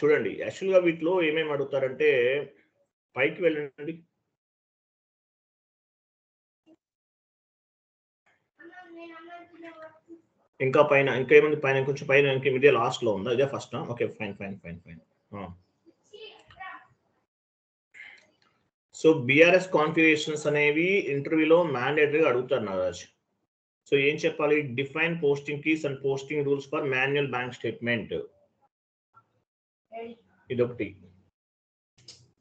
చూడండి. యాక్చువల్గా వీటిలో ఏమేమి అడుగుతారంటే పైకి వెళ్ళండి. ఇంకా పైన ఇంకా ఏముంది? పైన కొంచెం పైన ఇంకా ఇదే లాస్ట్లో ఉందా? ఇదే first? Okay fine fine fine fine. So BRS configurations అనేవి ఇంటర్వ్యూలో మ్యాండేటరీగా అడుగుతారు నాగరాజ్. సో ఏం చెప్పాలి? Define posting keys and posting rules for manual bank statement. ఇదొకటి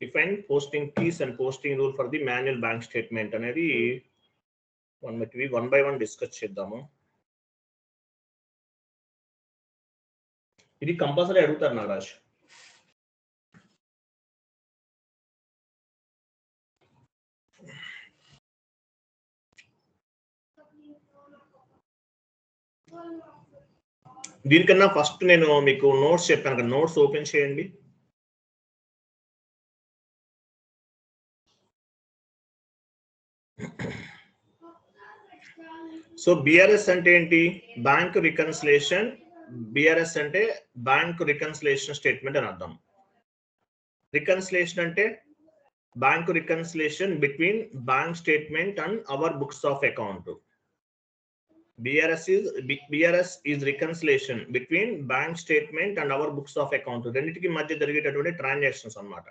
define posting keys and posting rule for the manual bank statement అనేది one by one by one discuss చేద్దాము ఇది కంపల్సరీ అడుగుతారు నారాజ్ దీనికన్నా ఫస్ట్ నేను మీకు నోట్స్ చెప్పాను కదా నోట్స్ ఓపెన్ చేయండి. సో బిఆర్ఎస్ అంటే ఏంటి? బ్యాంక్ రికన్సిలేషన్ బిఆర్ఎస్ అంటే బ్యాంక్ రికన్సిలేషన్ స్టేట్మెంట్ అని అర్థం. రికన్సిలేషన్ అంటే bank reconciliation between bank statement and our books of account BRS is B- BRS is reconciliation between bank statement and our books of రెండింటికి మధ్య జరిగేటటువంటి transactions అన్నమాట.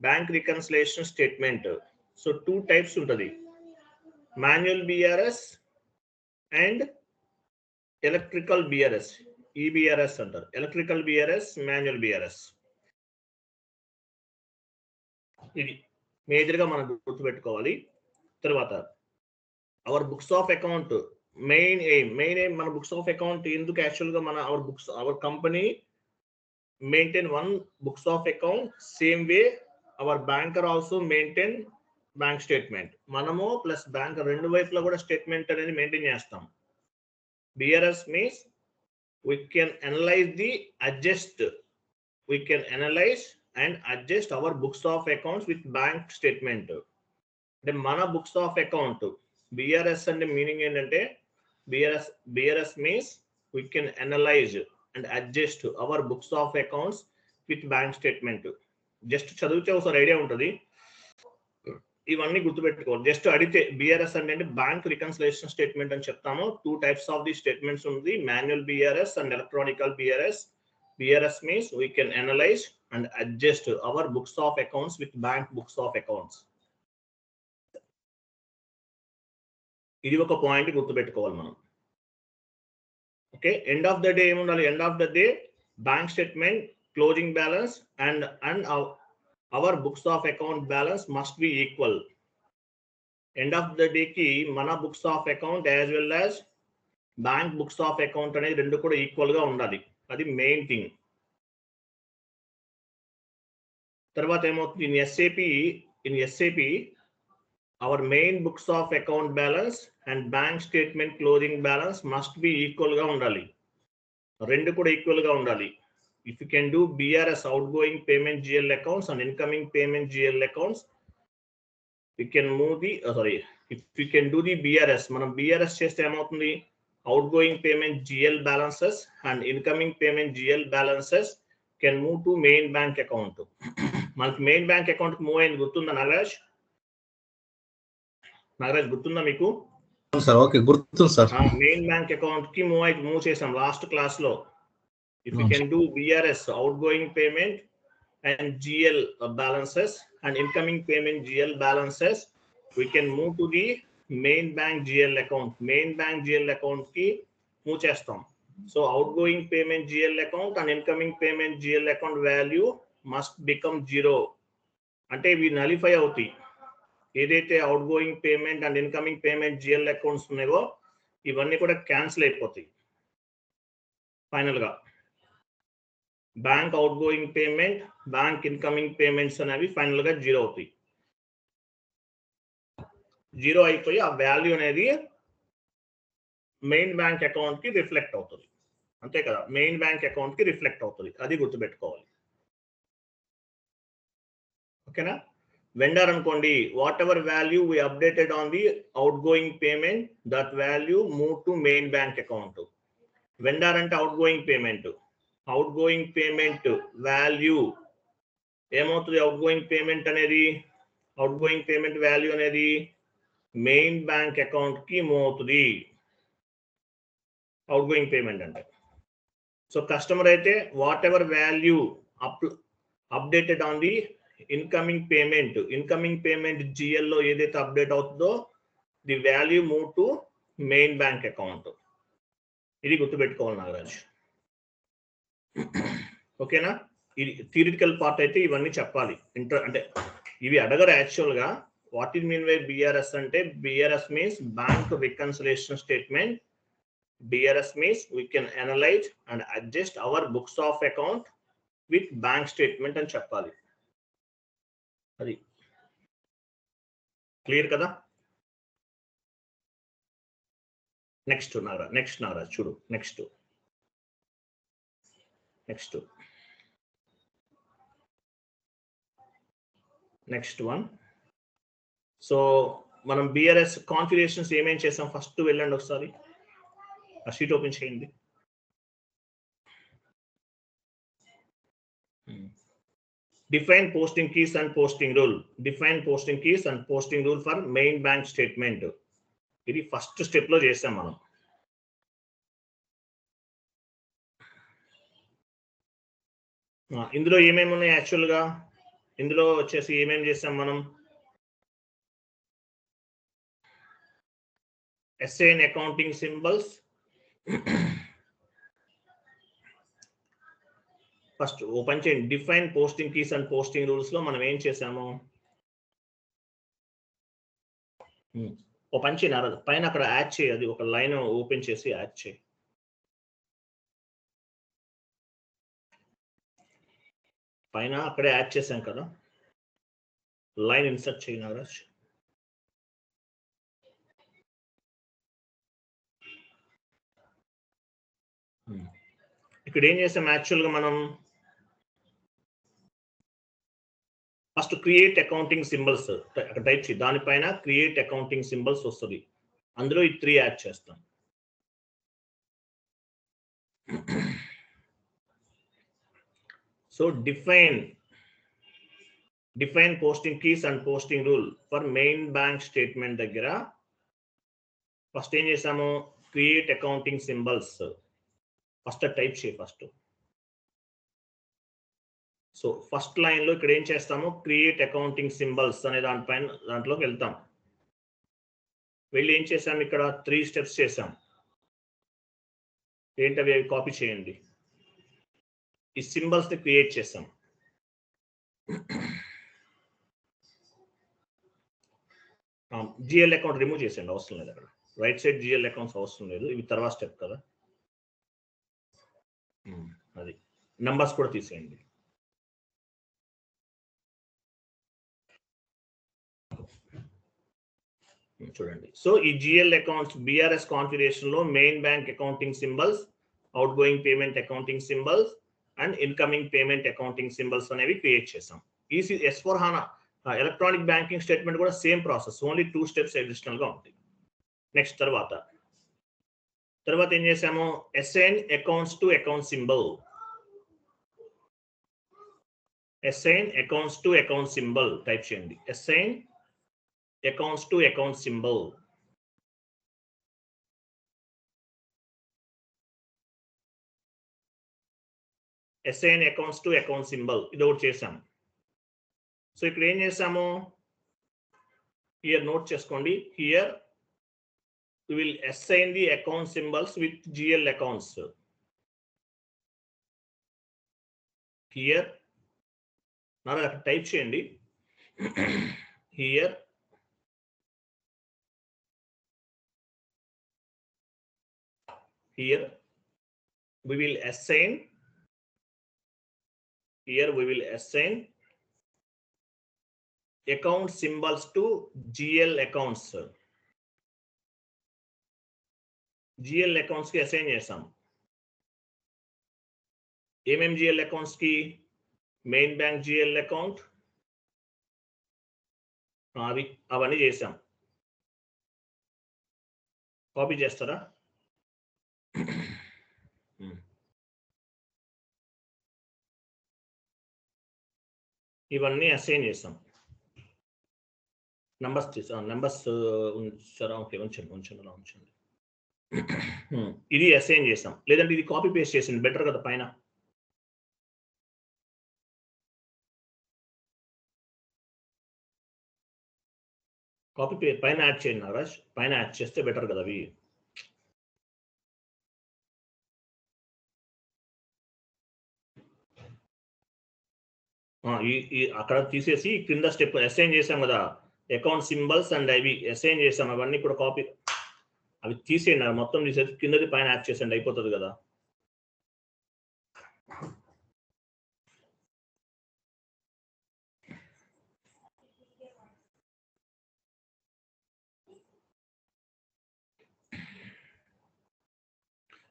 Bank reconciliation statement so two types ఉంటుంది. Manual BRS and electrical BRS EBRS అంటారు. Electrical BRS manual BRS ఇది మేజర్గా మనం గుర్తుపెట్టుకోవాలి. తర్వాత our books of account main aim main aim మన బుక్స్ ఆఫ్ అకౌంట్ ఎందుకు యాక్చువల్గా మన our books our company maintain one books of account same way our banker also maintain bank statement మనము ప్లస్ బ్యాంక్ రెండు వైపులో కూడా స్టేట్మెంట్ అనేది maintain చేస్తాం. BRS means we can analyse the adjust we can analyse and adjust our books of accounts with bank statement అంటే మన books of account BRS అంటే meaning ఏంటంటే BRS BRS means we can analyse and adjust our books of accounts with bank statement just చదివితే ఒకసారి idea ఉంటుంది. ఇవన్నీ గుర్తుపెట్టుకోవాలి just అడిగితే బిఆర్ఎస్ అంటే బ్యాంక్ రికన్సిలేషన్ స్టేట్మెంట్ అని చెప్తాము. Two types of the statements ఉంది. Manual BRS and electronical BRS BRS means we can analyse and adjust our books of accounts with bank books of accounts ఇది ఒక పాయింట్ గుర్తుపెట్టుకోవాలి మనం. Okay end of the day ఏముండాలి? End of the day bank statement closing balance and and our books of account balance must be equal end of the డేకి మన books of account as well as bank books of account అనేది రెండు కూడా ఈక్వల్గా ఉండాలి. అది main thing తర్వాత ఏమవుతుంది? In SAP in SAP our main books of account balance and bank statement closing balance must be equal గా ఉండాలి రెండు కూడా ఈక్వల్గా ఉండాలి if you can do BRS outgoing payment GL accounts and incoming payment GL accounts you can move the sorry if you can do the BRS మనం BRS చేస్తే ఏమవుతుంది outgoing payment GL balances and incoming payment GL balances can move to main bank account మనకి main bank account move అయింది గుర్తుందా నాగరాజ్ నాగరాజ్ గుర్తుందా మీకు? Sir okay గుర్తుంది sir. Main bank అకౌంట్కి మూవ్ అయితే మూవ్ చేసాం లాస్ట్ క్లాస్లో if you can do BRS outgoing payment and GL balances and incoming payment GL balances we can move to the main bank GL account main bank GL అకౌంట్కి move చేస్తాం. So outgoing payment GL account and incoming payment GL account value must become zero అంటే ఇవి nullify అవుతాయి. ఏదైతే outgoing payment and incoming payment GL accounts ఉన్నాయో ఇవన్నీ కూడా cancel అయిపోతాయి. ఫైనల్గా bank outgoing payment bank incoming payments అనేవి ఫైనల్గా జీరో అవుతాయి. జీరో అయిపోయి ఆ వాల్యూ అనేది మెయిన్ బ్యాంక్ అకౌంట్కి రిఫ్లెక్ట్ అవుతుంది. అంతే కదా? మెయిన్ బ్యాంక్ అకౌంట్కి రిఫ్లెక్ట్ అవుతుంది. అది గుర్తుపెట్టుకోవాలి. ఓకేనా? వెండర్ అనుకోండి whatever value we updated on the outgoing payment that value move to main bank account vendor అంటే outgoing payment outgoing payment value ఏమవుతుంది? అవుట్ గోయింగ్ పేమెంట్ అనేది అవుట్ గోయింగ్ పేమెంట్ వాల్యూ అనేది మెయిన్ బ్యాంక్ అకౌంట్కి move అవుతుంది. Outgoing payment అంటే. So customer అయితే whatever value up updated on the incoming payment incoming payment జిఎల్లో ఏదైతే update అవుతుందో the value move to main bank account ఇది గుర్తుపెట్టుకోవాలి నాగరాజ్. ఓకేనా? ఇది థియరిటికల్ పార్ట్ అయితే ఇవన్నీ చెప్పాలి. ఇంటర్ అంటే ఇవి అడగరు యాక్చువల్గా what is mean by BRS అంటే BRS means bank reconciliation statement BRS means we can analyse and adjust our books of account with bank statement అని చెప్పాలి. అది. క్లియర్ కదా? నెక్స్ట్ నారా నెక్స్ట్ నారా చూడు next next next one so మనం BRS configurations ఏమేం చేసాం? First వెళ్ళండి ఒకసారి. ఆ షీట్ ఓపెన్ చేయండి. Define posting keys and posting rule define posting keys and posting rule for main bank statement ఇది ఫస్ట్ స్టెప్లో చేసాం మనం. ఇందులో ఏమేమి ఉన్నాయి యాక్చువల్గా? ఇందులో వచ్చేసి ఏమేమి చేసాం మనం? ఎస్ఏన్ అకౌంటింగ్ సింబల్స్ ఫస్ట్ ఓపెన్ చేయండి. డిఫైన్ పోస్టింగ్ కీస్ అండ్ పోస్టింగ్ రూల్స్లో మనం ఏం చేసాము ఉమ్, ఓ పని చేయి నారద. పైన అక్కడ యాడ్ చేయి. అది ఒక లైన్ ఓపెన్ చేసి యాడ్ చేయి. పైన అక్కడే యాడ్ చేశాం కదా. లైన్ ఇన్సర్ట్ చేయి నాగరాజ్ ఉమ్. ఇక్కడ ఏం చేసాం? యాక్చువల్గా మనం ఫస్ట్ క్రియేట్ అకౌంటింగ్ సింబల్స్ అక్కడ టైప్ చేయి. దానిపైన క్రియేట్ అకౌంటింగ్ సింబల్స్ వస్తుంది. అందులో ఈ త్రీ యాడ్ చేస్తాం. So define define posting keys and posting rule for main bank statement దగ్గర. ఫస్ట్ ఏం చేసాము create accounting symbols first type చేయి ఫస్ట్ సో ఫస్ట్ లైన్లో ఇక్కడ ఏం చేస్తాము? క్రియేట్ అకౌంటింగ్ సింబల్స్ అనే దానిపైన దాంట్లోకి వెళ్తాం. వెళ్ళి ఏం చేసాం ఇక్కడ? త్రీ స్టెప్స్ చేసాం ఏంటవి? అవి కాపీ చేయండి. ఈ సింబల్స్ని క్రియేట్ చేసాం జిఎల్ అకౌంట్ రిమూవ్ చేసేయండి. అవసరం లేదు అక్కడ. రైట్ సైడ్ జిఎల్ అకౌంట్స్ అవసరం లేదు. ఇవి తర్వాత స్టెప్ కదా. అది. నంబర్స్ కూడా తీసేయండి. Hmm, చూడండి. సో ఈ GL accounts BRS కాన్ఫిగరేషన్లో main bank accounting symbols outgoing payment accounting symbols and incoming payment accounting symbols అనేవి క్రియేట్ చేసాం EC S four HANA electronic banking statement కూడా same process only two steps అడిషనల్గా ఉంది next తర్వాత. తర్వాత ఏం చేసాము assign accounts to account symbol assign accounts to account symbol type చేయండి. Assign accounts to account symbol assign accounts to account symbol ఇది ఒకటి చేసాం సో ఇక్కడ ఏం చేసాము హియర్ నోట్ చేసుకోండి here we will assign the account symbols with GL accounts. Here, now type చేయండి here here we will assign here we will assign account symbols to GL accounts. GL accounts కి assign చేసాం ఏమేం GL accounts కి main bank GL account అవి అవన్నీ చేసాం copy చేస్తారా Hmm. ఇవన్నీ అసైన్ చేస్తాం నంబర్స్ తీసా నంబర్స్ ఉంచారా ఓకే ఉంచండి ఉంచండి అలా ఉంచండి. Hmm. ఇది అసైన్ చేస్తాం లేదంటే ఇది కాపీ పేస్ట్ చేసింది బెటర్ కదా పైన. కాపీ పే పైన యాడ్ చేయండి నాగరాజ్. పైన యాడ్ చేస్తే బెటర్ కదా అవి. ఈ అక్కడ తీసేసి క్రింద స్టెప్ అసైన్ చేసాం కదా. అకౌంట్ సింబల్స్ అండ్ అవి అసైన్ చేసాం అవన్నీ కూడా కాపీ అవి తీసేయండి. మొత్తం తీసేసి కిందది పైన యాడ్ చేసేయండి. అయిపోతుంది కదా.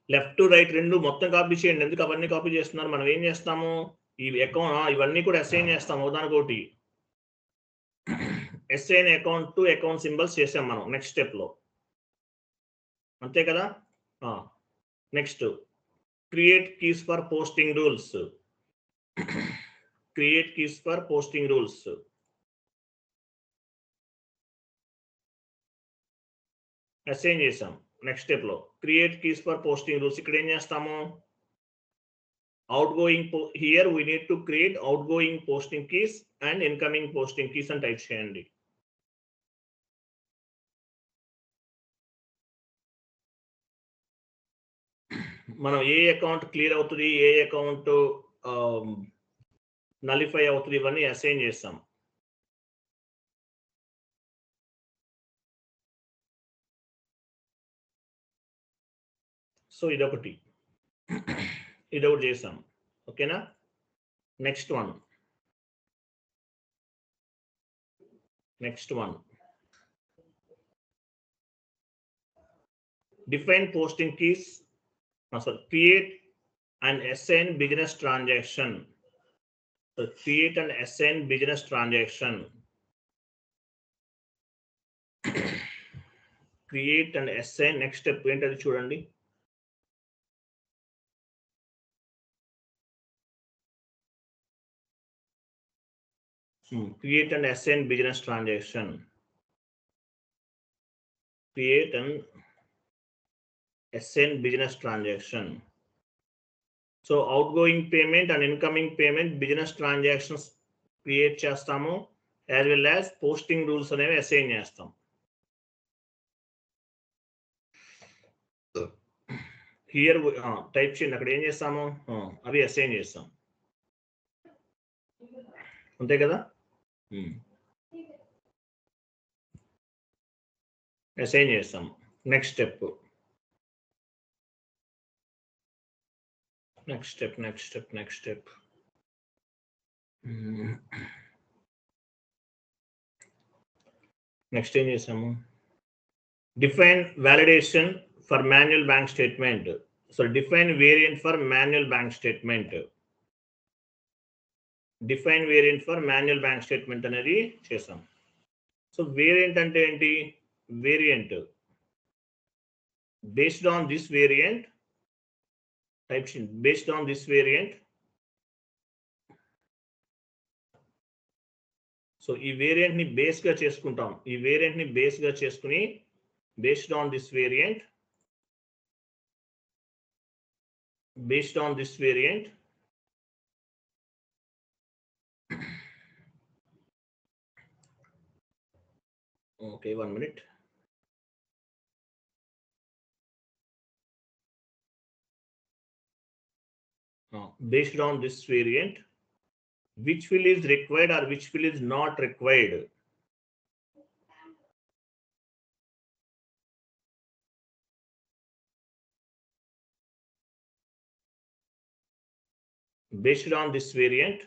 లెఫ్ట్ టు రైట్ రెండు మొత్తం కాపీ చేయండి. ఎందుకు? అవన్నీ కాపీ చేస్తున్నారు. మనం ఏం చేస్తాము ఈ అకౌంట్ ఇవన్నీ కూడా అసైన్ చేస్తాం ఒకదానికోటి assign account to account symbols చేసాం మనం నెక్స్ట్ స్టెప్లో అంతే కదా? Next create keys for posting rules create keys for posting rules assign చేసాం నెక్స్ట్ స్టెప్లో create keys for posting rules ఇక్కడ ఏం చేస్తాము? Outgoing here we need need create outgoing posting keys posting keys and incoming posting keys అని type చేయండి మనం ఏ account clear అవుతుంది ఏ account nullify um, అవుతుంది ఇవన్నీ అసైన్ చేస్తాం. సో ఇదొకటి. ఇదొకటి చేసాం ఓకేనా next one next one define posting keys sorry, create an SN business transaction. So create an SN business transaction. create an SN next step ఏంటది చూడండి create an SN business transaction. Create an SN business transaction. So outgoing payment and incoming payment business transactions create చేస్తాము as well as posting rules అనేవి assign చేస్తాం here type చేయండి అక్కడ ఏం చేస్తాము ఆ, అవి అసైన్ చేస్తాం అంతే కదా అసైన్ చేస్తాం next step next step next step next step next ఏం చేసాము define validation for manual bank statement so define variant for manual bank statement define variant for manual bank statement అనేది చేసాం సో వేరియంట్ అంటే ఏంటి? Variant based on this variant types based on this variant so ఈ వేరియంట్ని బేస్గా చేసుకుంటాం. ఈ వేరియంట్ని బేస్గా చేసుకుని based on this variant based on this variant Okay, one minute. Based on this variant, which field is required or which field is not required? Based on this variant,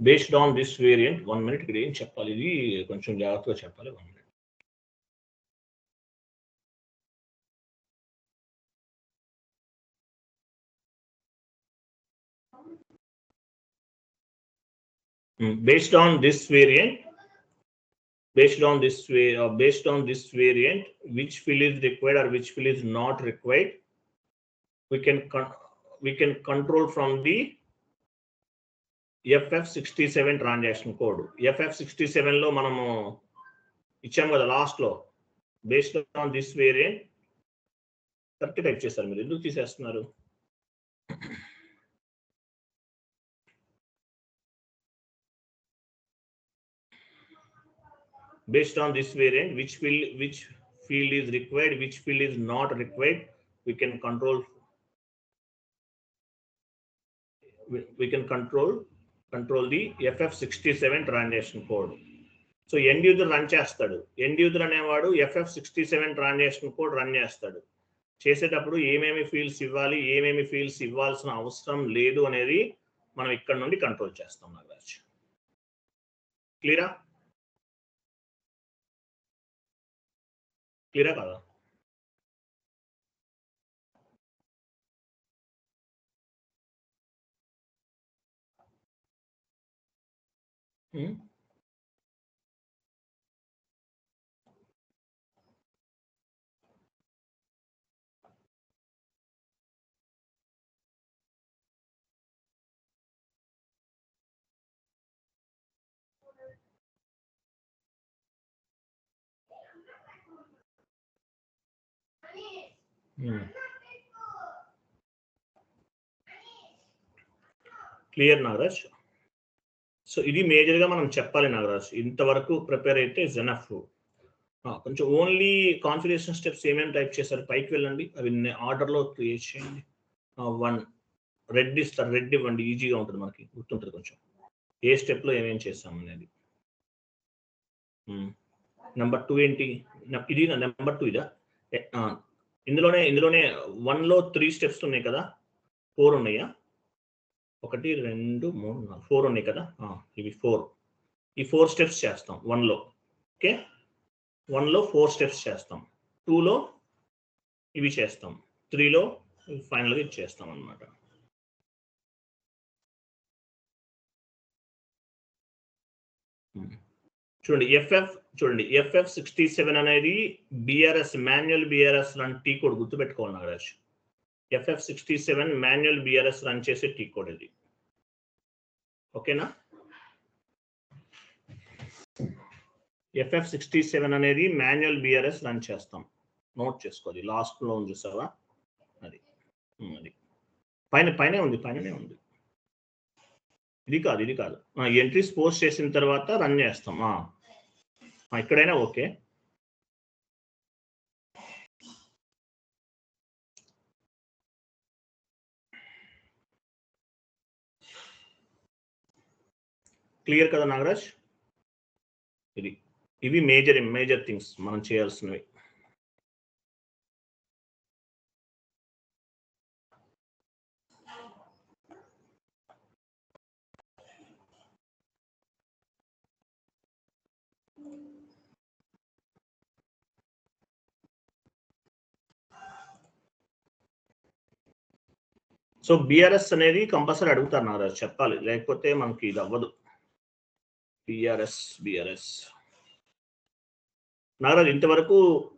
based on this variant one minute ఇక్కడ ఏం చెప్పాలి? ఇది కొంచెం జాగ్రత్తగా చెప్పాలి one minute based on this variant based on this way uh, based on this variant which fill is required or which fill is not required we can we can control from the FF67 transaction code FF67 లో మనము ఇచ్చాం కదా లాస్ట్లో based on this variant correct type చేస్తారు మీరు ఎందుకు తీసేస్తున్నారు based on this variant which field which field is required which field is not required we can control we, can control control the ff67 transaction code so end user run చేస్తాడు end user అనేవాడు FF sixty seven transaction code run చేస్తాడు చేసేటప్పుడు ఏమేమి fields ఇవ్వాలి ఏమేమి fields ఇవ్వాల్సిన అవసరం లేదు అనేది మనం ఇక్కడ నుండి కంట్రోల్ చేస్తాం నాగరాజ్ క్లియరా క్లియరా కదా Hmm? క్లియర్ నాగరాజ్ సో ఇది మేజర్గా మనం చెప్పాలి నాగరాజ్ ఇంతవరకు ప్రిపేర్ అయితే జెనఫ్ కొంచెం ఓన్లీ కాన్ఫిగరేషన్ స్టెప్స్ ఏమేమి టైప్ చేశారు? పైకి వెళ్ళండి. అవి ఆర్డర్లో క్రియేట్ చేయండి. వన్ రెడ్ ఇస్తారు రెడ్ ఇవ్వండి ఈజీగా ఉంటుంది మనకి. గుర్తుంటుంది కొంచెం. ఏ స్టెప్లో ఏమేమి చేస్తాం అనేది. Hmm. నెంబర్ టూ ఏంటి? ఇది నెంబర్ టూ ఇదా? ఇందులోనే ఇందులోనే వన్లో త్రీ స్టెప్స్ ఉన్నాయి కదా? ఫోర్ ఉన్నాయా? ఒకటి రెండు మూడు నాలుగు. ఫోర్ ఉన్నాయి కదా? ఇవి ఫోర్. ఈ ఫోర్ స్టెప్స్ చేస్తాం వన్లో. ఓకే? వన్లో ఫోర్ స్టెప్స్ చేస్తాం. టూలో ఇవి చేస్తాం. త్రీలో ఫైనల్గా ఇది చేస్తాం అనమాట చూడండి ఎఫ్ఎఫ్ చూడండి ఎఫ్ఎఫ్ సిక్స్టీ సెవెన్ అనేది BRS manual BRS run T code గుర్తుపెట్టుకోవాలి Nagaraj. FF sixty seven manual BRS run చేసే టీ కోడ్ ఇది. ఓకేనా? ఎఫ్ఎఫ్ సిక్స్టీ సెవెన్ అనేది మాన్యువల్ బిఆర్ఎస్ రన్ చేస్తాం. నోట్ చేసుకోవాలి. లాస్ట్లో ఉంది చూసావా? అది. అది. పైన పైన ఉంది పైననే ఉంది. ఇది కాదు ఇది కాదు. ఎంట్రీస్ పోస్ట్ చేసిన తర్వాత రన్ చేస్తాం. ఎక్కడైనా ఓకే. క్లియర్ కదా నాగరాజ్? ఇది ఇవి మేజర్ మేజర్ థింగ్స్ మనం చేయాల్సినవి. సో బిఆర్ఎస్ అనేది కంపల్సరీ అడుగుతారు నాకు చెప్పాలి. లేకపోతే మనకి ఇది అవ్వదు. బిఆర్ఎస్ బిఆర్ఎస్ నాగరాజ్ ఇంతవరకు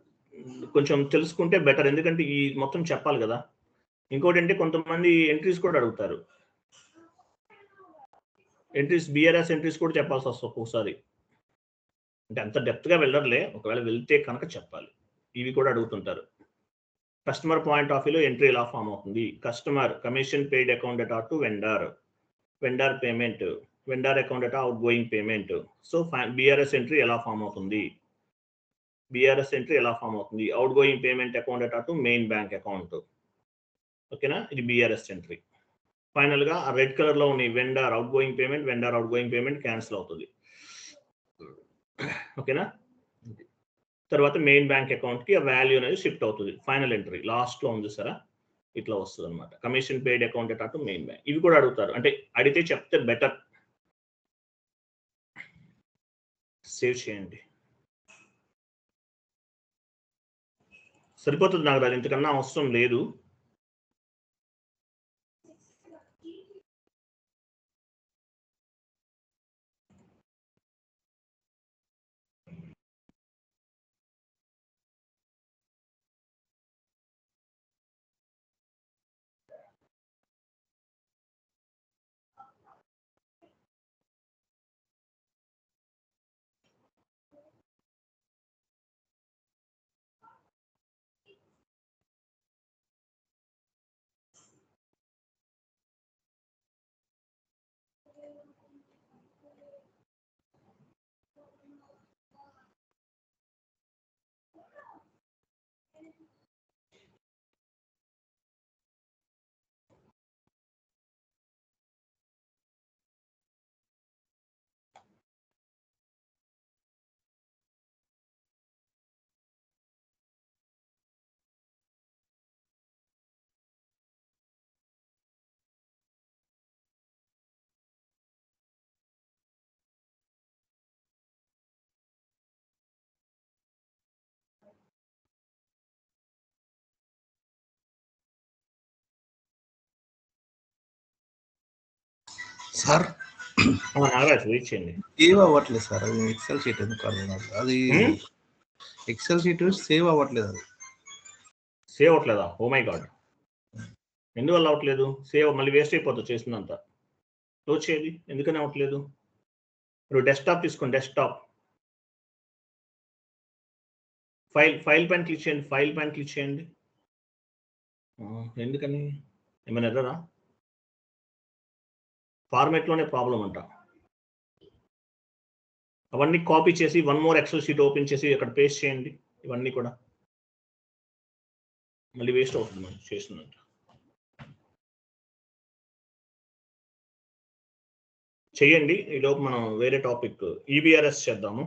కొంచెం తెలుసుకుంటే బెటర్. ఎందుకంటే ఈ మొత్తం చెప్పాలి కదా. ఇంకోటి అంటే కొంతమంది ఎంట్రీస్ కూడా అడుగుతారు. ఎంట్రీస్ బిఆర్ఎస్ ఎంట్రీస్ కూడా చెప్పాల్సి వస్తుంది ఒక్కొక్కసారి. అంటే అంత డెప్త్గా వెళ్ళర్లే. ఒకవేళ వెళ్తే కనుక చెప్పాలి. ఇవి కూడా అడుగుతుంటారు. కస్టమర్ పాయింట్ ఆఫ్ వ్యూలో ఎంట్రీ ఎలా ఫామ్ అవుతుంది? Customer commission paid account at to vendor vendor payment vendor account at outgoing payment so BRS entry ఎలా ఫామ్ అవుతుంది? బిఆర్ఎస్ ఎంట్రీ ఎలా ఫామ్ అవుతుంది? Outgoing payment account at to main bank account ఓకేనా ఇది BRS entry ఫైనల్గా red కలర్లో ఉన్నాయి vendor outgoing payment vendor outgoing payment cancel అవుతుంది. ఓకేనా తర్వాత మెయిన్ బ్యాంక్ అకౌంట్కి ఆ వాల్యూ అనేది షిఫ్ట్ అవుతుంది. ఫైనల్ ఎంట్రీ లాస్ట్లో ఉంది సరే ఇట్లా వస్తుంది అనమాట కమిషన్ పేడ్ అకౌంట్ అటు మెయిన్ బ్యాంక్ ఇవి కూడా అడుగుతారు. అంటే అడిగితే చెప్తే బెటర్ సేవ్ చేయండి. సరిపోతుంది నాకు అది ఇంతకన్నా అవసరం లేదు. సార్? సేవ్ అవ్వట్లేదు సార్ అది ఎక్సెల్ షీట్ ఎందుకు అర్థం అది? ఎక్సెల్ షీట్ సేవ్ అవ్వట్లేదు అది. సేవ్ అవ్వట్లేదా? ఓ మై గాడ్ ఎందువల్ల అవ్వట్లేదు? సేవ్ మళ్ళీ వేస్ట్ అయిపోతుంది చేసిందంతా క్లోజ్ చేయాలి. ఎందుకని అవ్వట్లేదు? ఇప్పుడు డెస్క్టాప్ తీసుకోండి డెస్క్టాప్ ఫైల్ ఫైల్ పైన క్లిక్ చేయండి ఫైల్ పైన క్లిక్ చేయండి. ఎందుకని? ఏమైనా ఎర్రరా ఫార్మెట్లోనే ప్రాబ్లం అంట. అవన్నీ కాపీ చేసి one more Excel sheet open చేసి అక్కడ పేస్ట్ చేయండి ఇవన్నీ కూడా. మళ్ళీ వేస్ట్ అవుతుంది మనం చేసినంత చెయ్యండి ఈలోపు మనం వేరే టాపిక్ ఈబిఆర్ఎస్ చేద్దాము.